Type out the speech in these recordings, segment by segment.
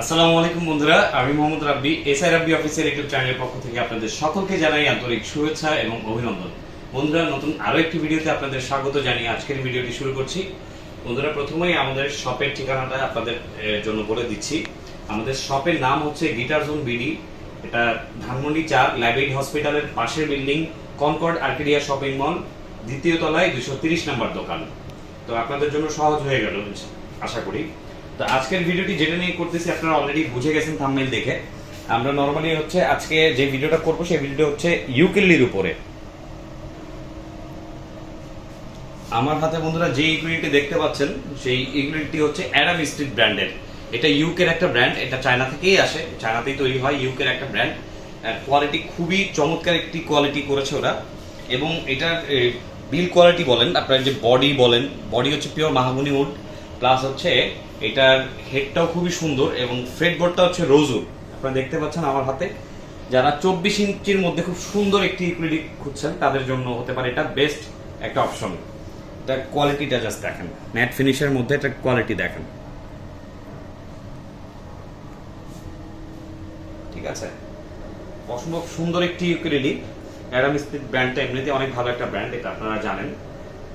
আসসালামু আলাইকুম বন্ধুরা, আমি Mohammad Rabbi, SI Rabbi official YouTube চ্যানেলের পক্ষ থেকে আপনাদের সকলকে জানাই আন্তরিক শুভেচ্ছা এবং অভিনন্দন। বন্ধুরা, নতুন আরও একটি ভিডিওতে আপনাদের স্বাগত জানিয়ে আজকের ভিডিওটি শুরু করছি। বন্ধুরা, প্রথমেই আমাদের শপের ঠিকানাটা আপনাদের জন্য বলে দিচ্ছি। আমাদের শপের নাম হচ্ছে গিটার জোন বিডি। এটা ধানমন্ডি চার লাইব্রেরি হসপিটালের পাশের building, Concord Arcadia shopping mall, দ্বিতীয় তলায় দুশো তিরিশ নম্বর দোকান। তো আপনাদের জন্য সহজ হয়ে গেল, আশা করি। তো আজকের ভিডিওটি যেটা নিয়ে করতেছি, আপনারা অলরেডি বুঝে গেছেন থাম্বনেল দেখে। আমরা নরমালি হচ্ছে আজকে যে ভিডিওটা করব, সেই ভিডিওটা হচ্ছে ইউকেলির উপরে। আমার হাতে বন্ধুরা যে ইকুইলিটি দেখতে পাচ্ছেন, সেই ইকুইলিটি হচ্ছে অ্যাডাম স্ট্রিট ব্র্যান্ডের এটা ইউকের একটা ব্র্যান্ড এটা চায়না থেকেই আসে। চায়নাতেই তৈরি হয় ইউকের একটা ব্র্যান্ড কোয়ালিটি খুবই চমৎকার একটি কোয়ালিটি করেছে ওরা। এবং এটার বিল কোয়ালিটি বলেন, আপনার যে বডি বলেন বডি হচ্ছে পিওর মাহাগুনি উড প্লাস হচ্ছে এটার হেডটাও খুবই সুন্দর এবং ফ্রেড বোর্ডটা হচ্ছে রোজুর আপনারা দেখতে পাচ্ছেন আমার হাতে। যারা চব্বিশ ইঞ্চির মধ্যে খুব সুন্দর একটি ইকুইলিটি খুঁজছেন, তাদের জন্য হতে পারে এটা বেস্ট একটা অপশন এটা কোয়ালিটিটা জাস্ট দেখেন। ম্যাট ফিনিশের মধ্যে এটা কোয়ালিটি দেখেন। ঠিক আছে? অসম্ভব সুন্দর একটি ইউকেলেলি অ্যাডাম ব্র্যান্ডটা এমনিতে অনেক ভালো একটা ব্র্যান্ড এটা আপনারা জানেন।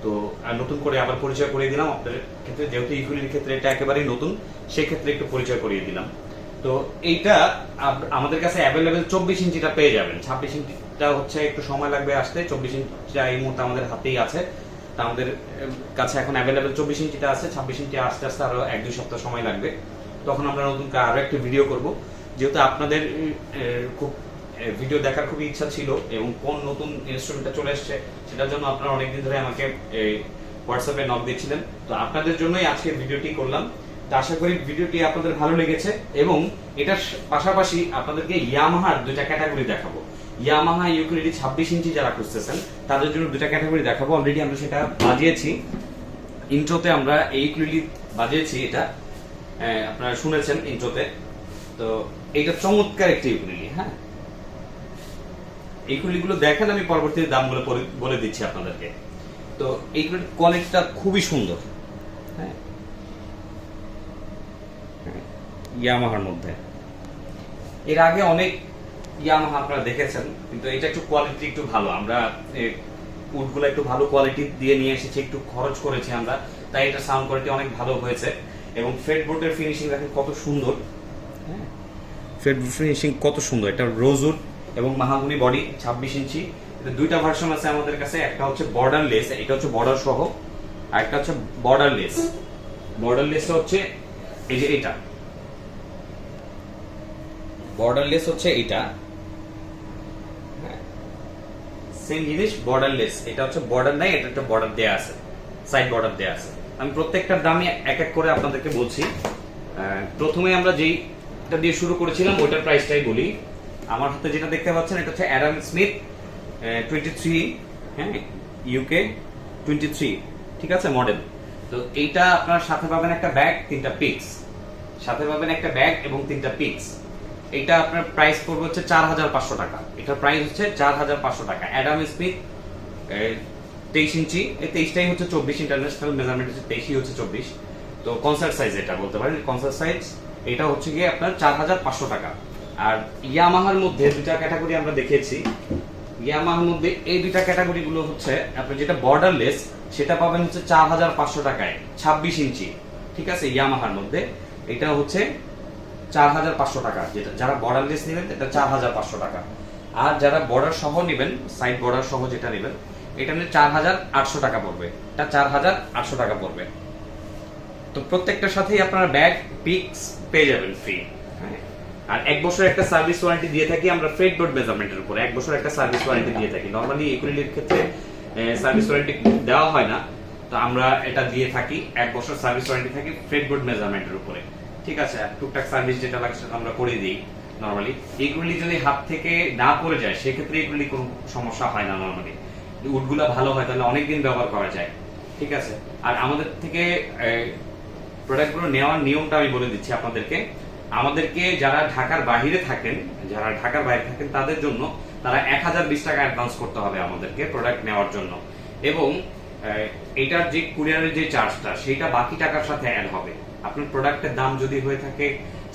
তো নতুন করে আবার পরিচয় করিয়ে দিলাম আপনাদের ক্ষেত্রে। যেহেতু ইকুইলিটির ক্ষেত্রে এটা একেবারেই নতুন, সেক্ষেত্রে একটু পরিচয় করিয়ে দিলাম। তো এইটা আমাদের কাছে অ্যাভেলেবেল চব্বিশ ইঞ্চিটা পেয়ে যাবেন। ছাব্বিশ ইঞ্চিটা হচ্ছে একটু সময় লাগবে আসতে। চব্বিশ ইঞ্চিটা এই মুহূর্তে আমাদের হাতেই আছে। তা আমাদের কাছে এখন অ্যাভেলেবেল চব্বিশ ইঞ্চিটা আছে। ছাব্বিশ ইঞ্চি আস্তে আস্তে আরও এক, দুই সপ্তাহ সময় লাগবে। তখন আমরা নতুন করে আরও একটা ভিডিও করব। যেহেতু আপনাদের খুব ভিডিও দেখার খুবই ইচ্ছা ছিল এবং কোন নতুন ইনস্ট্রুমেন্টটা চলে এসছে সেটার জন্য আপনারা অনেকদিন ধরে আমাকে হোয়াটসঅ্যাপে নক দিচ্ছিলেন। তো আপনাদের জন্যই আজকে ভিডিওটি করলাম। তো আশা করি ভিডিওটি আপনাদের ভালো লেগেছে এবং এটার পাশাপাশি আপনাদেরকে ইয়ামাহার দুইটা ক্যাটাগরি দেখাবো। ইয়ামাহা ইউক্রেডি ছাব্বিশ ইঞ্চি যারা খুঁজতেছেন, তাদের জন্য দুটা ক্যাটাগরি দেখাবো। অলরেডি আমরা সেটা বাজিয়েছি। ইন্ট্রোতে আমরা এই ইউক্রেডি বাজিয়েছি এটা। আপনারা শুনেছেন ইন্ট্রোতে তো এটা চমৎকার একটি ইউক্রেডি হ্যাঁ? এই গুলো দেখেন আমি পরবর্তীতে দামগুলো বলে দিচ্ছি আপনাদেরকে। তো এইগুলোর কোয়ালিটিটা খুবই সুন্দর। হ্যাঁ? হ্যাঁ, ইয়ামাহার মধ্যে। এর আগে অনেক ইয়ামাহা আপনারা দেখেছেন কিন্তু এটা একটু কোয়ালিটি একটু ভালো। আমরা উডগুলো একটু ভালো কোয়ালিটি দিয়ে নিয়ে এসেছি একটু খরচ করেছি আমরা তাই এটা সাউন্ড কোয়ালিটি অনেক ভালো হয়েছে। এবং ফেড বোর্ডের ফিনিশিং দেখেন কত সুন্দর। হ্যাঁ? ফেড ফিনিশিং কত সুন্দর। এটা রোজউড এবং মাহাগুনি বডি ছাব্বিশ ইঞ্চি। দুইটা ভার্সন আছে আমাদের কাছে, একটা হচ্ছে বর্ডার লেস এটা হচ্ছে বর্ডার সহ, আর একটা হচ্ছে বর্ডার লেস বর্ডার লেসটা হচ্ছে এই যে এটা। বর্ডার লেস হচ্ছে এটা সেম জিনিস বর্ডার লেস এটা হচ্ছে বর্ডার নাই, এটা একটা বর্ডার দেয়া আছে সাইড বর্ডার দেয়া আছে। আমি প্রত্যেকটার দামই এক এক করে আপনাদেরকে বলছি। প্রথমে আমরা যেইটা দিয়ে শুরু করেছিলাম, ওইটার প্রাইসটাই বলি। আমার হাতে যেটা দেখতে পাচ্ছেন, এটা হচ্ছে অ্যাডাম স্মিথ টোয়েন্টি থ্রি হ্যাঁ ইউকে টোয়েন্টি থ্রি ঠিক আছে মডেল তো এইটা আপনার সাথে পাবেন একটা ব্যাগ তিনটা পিক্স সাথে পাবেন একটা ব্যাগ এবং তিনটা পিক্স এটা আপনার প্রাইস পড়বে হচ্ছে চার হাজার পাঁচশো টাকা। এটার প্রাইস হচ্ছে চার হাজার পাঁচশো টাকা। অ্যাডাম স্মিথ তেইশ ইঞ্চি। এই তেইশটাই হচ্ছে চব্বিশ ইন্টারন্যাশনাল মেজারমেন্ট হচ্ছে তেইশই হচ্ছে চব্বিশ। তো কনসার্ট সাইজ এটা বলতে পারেন। কনসার্ট সাইজ এটা হচ্ছে গিয়ে আপনার চার হাজার পাঁচশো টাকা। আর ইয়ামাহার মধ্যে দুটা ক্যাটাগরি আমরা দেখেছি। ইয়ামাহার মধ্যে এই দুইটা ক্যাটাগরি গুলো হচ্ছে আপনি যেটা বর্ডারলেস সেটা পাবেন হচ্ছে চার হাজার পাঁচশো টাকায়, ছাব্বিশ ইঞ্চি। ঠিক আছে? ইয়ামাহার মধ্যে। এটা হচ্ছে চার হাজার পাঁচশো টাকা। যেটা যারা বর্ডারলেস নেবেন, এটা চার হাজার পাঁচশো টাকা। আর যারা বর্ডার সহ নেবেন সাইড বর্ডার সহ যেটা নেবেন, এটা নিয়ে চার হাজার আটশো টাকা পড়বে। এটা চার হাজার আটশো টাকা পড়বে। তো প্রত্যেকটার সাথেই আপনারা ব্যাগ পিক্স পেয়ে যাবেন ফ্রি আর এক বছর একটা সার্ভিস ওয়ারেন্টি দিয়ে থাকি আমরা ফ্রেড বোর্ড মেজারমেন্টের উপর। এক বছর একটা সার্ভিস ওয়ারেন্টি দিয়ে থাকি। নর্মালি ইকুইলির ক্ষেত্রে সার্ভিস ওয়ারেন্টি দেওয়া হয় না। তো আমরা এটা দিয়ে থাকি। এক বছর সার্ভিস ওয়ারেন্টি থাকি ফ্রেড বোর্ড মেজারমেন্টের উপরে। ঠিক আছে? টুকটাক সার্ভিস যেটা লাগে সেটা আমরা করে দিই নর্মালি এইগুলি যদি হাত থেকে না পড়ে যায়, সেক্ষেত্রে এগুলি কোনো সমস্যা হয় না নর্মালি উডগুলো ভালো হয়, তাহলে অনেকদিন ব্যবহার করা যায়। ঠিক আছে? আর আমাদের থেকে প্রোডাক্টগুলো নেওয়ার নিয়মটা আমি বলে দিচ্ছি আপনাদেরকে। আমাদেরকে যারা ঢাকার বাইরে থাকেন, যারা ঢাকার বাইরে থাকেন, তাদের জন্য তারা এক হাজার বিশ টাকা অ্যাডভান্স করতে হবে আমাদেরকে প্রোডাক্ট নেওয়ার জন্য। এবং এটার যে কুরিয়ারের যে চার্জটা সেটা বাকি টাকার সাথে অ্যাড হবে। আপনার প্রোডাক্টের দাম যদি হয়ে থাকে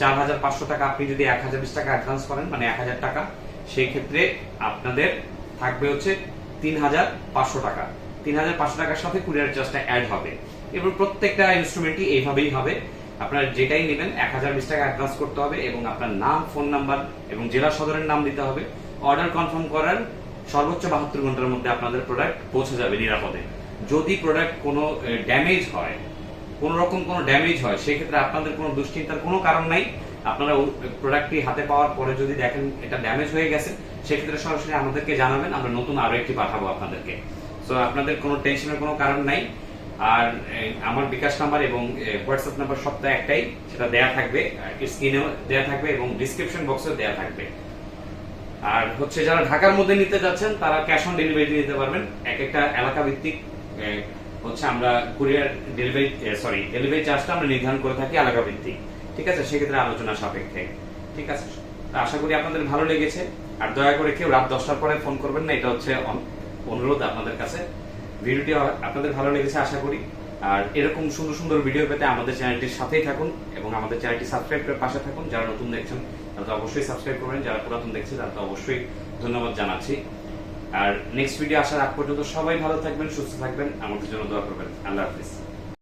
চার হাজার পাঁচশো টাকা, আপনি যদি এক হাজার বিশ টাকা অ্যাডভান্স করেন মানে এক হাজার টাকা সেই ক্ষেত্রে আপনাদের থাকবে হচ্ছে তিন হাজার পাঁচশো টাকা। তিন হাজার পাঁচশো টাকার সাথে কুরিয়ার চার্জটা অ্যাড হবে। এবং প্রত্যেকটা ইনস্ট্রুমেন্টই এইভাবেই হবে। আপনার যেটাই নেবেন, এক হাজার বিশ টাকা অ্যাডভান্স করতে হবে এবং আপনার নাম ফোন নাম্বার এবং জেলা সদরের নাম দিতে হবে। অর্ডার কনফার্ম করার সর্বোচ্চ বাহাত্তর ঘণ্টার মধ্যে আপনাদের প্রোডাক্ট পৌঁছে যাবে নিরাপদে। যদি প্রোডাক্ট কোনো ড্যামেজ হয়, কোন রকম কোনো ড্যামেজ হয়, সেক্ষেত্রে আপনাদের কোনো দুশ্চিন্তার কোনো কারণ নাই। আপনারা প্রোডাক্টটি হাতে পাওয়ার পরে যদি দেখেন এটা ড্যামেজ হয়ে গেছে, সেক্ষেত্রে সরাসরি আমাদেরকে জানাবেন, আমরা নতুন আরও একটি পাঠাবো আপনাদেরকে। সো আপনাদের কোনো টেনশনের কোনো কারণ নাই। আর আমার বিকাশ নাম্বার এবং হোয়াটসঅ্যাপ নাম্বার সপ্তাহে একটাই, সেটা দেয়া থাকবে স্ক্রিনেও দেয়া থাকবে এবং ডিসক্রিপশন বক্সেও দেয়া থাকবে। আর হচ্ছে যারা ঢাকার মধ্যে নিতে যাচ্ছেন, তারা ক্যাশ অন ডেলিভারি নিতে পারবেন। এক একটা এলাকা ভিত্তিক হচ্ছে আমরা কুরিয়ার ডেলিভারি সরি ডেলিভারি চার্জটা আমরা নির্ধারণ করে থাকি এলাকা ভিত্তিক। ঠিক আছে? সেক্ষেত্রে আলোচনা সাপেক্ষে। ঠিক আছে? আশা করি আপনাদের ভালো লেগেছে। আর দয়া করে কেউ রাত দশটার পরে ফোন করবেন না, এটা হচ্ছে অন- অনুরোধ আপনাদের কাছে। ভিডিওটি আপনাদের ভালো লেগেছে, আশা করি। আর এরকম সুন্দর সুন্দর ভিডিও পেতে আমাদের চ্যানেলটির সাথেই থাকুন এবং আমাদের চ্যানেলটি সাবস্ক্রাইব করে পাশে থাকুন। যারা নতুন দেখছেন, তারা তো অবশ্যই সাবস্ক্রাইব করবেন। যারা পুরাতন দেখছে, তারা তো অবশ্যই ধন্যবাদ জানাচ্ছি। আর নেক্সট ভিডিও আসার আগ পর্যন্ত সবাই ভালো থাকবেন, সুস্থ থাকবেন। আমাদের জন্য দোয়া করবেন। আল্লাহ হাফিজ।